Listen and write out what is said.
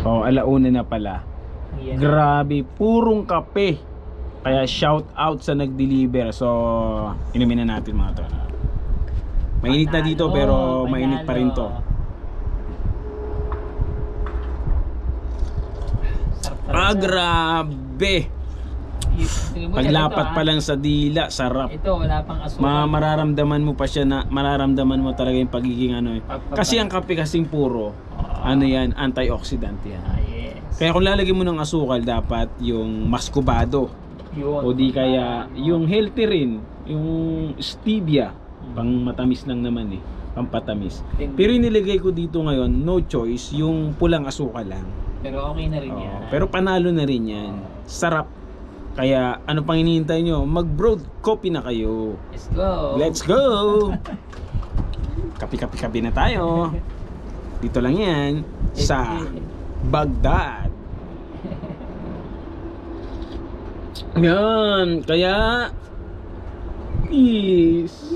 Oh, alauna na pala. Yan. Grabe, purong kape. Kaya shout out sa nag-deliver. So, inumin na natin mga to. Mainit na dito Panalo, pero mainit pa rin to. panalo. Ah, grabe. Paglapat pa ah. lang sa dila, sarap. Ito, wala pang asukal. Ma mararamdaman mo pa siya na mararamdaman mo talaga yung pagiging ano eh. Kasi ang kape kasing puro, ano yan, antioxidant yan. Ah, yes. Kaya kung lalagyan mo ng asukal, dapat yung mascubado. Yun. O di kaya yung healthy rin, yung stevia, pang matamis lang naman eh, pampatamis. Pero inilagay ko dito ngayon, no choice, yung pulang asukal lang. Pero okay na rin Oo, yan. pero panalo na rin yan. Sarap. Kaya ano pang hinihintay nyo? Mag-broad coffee na kayo. Let's go. Let's go! Kapi-kapi-kapi na tayo. Dito lang yan sa Baghdad. Yan, kaya is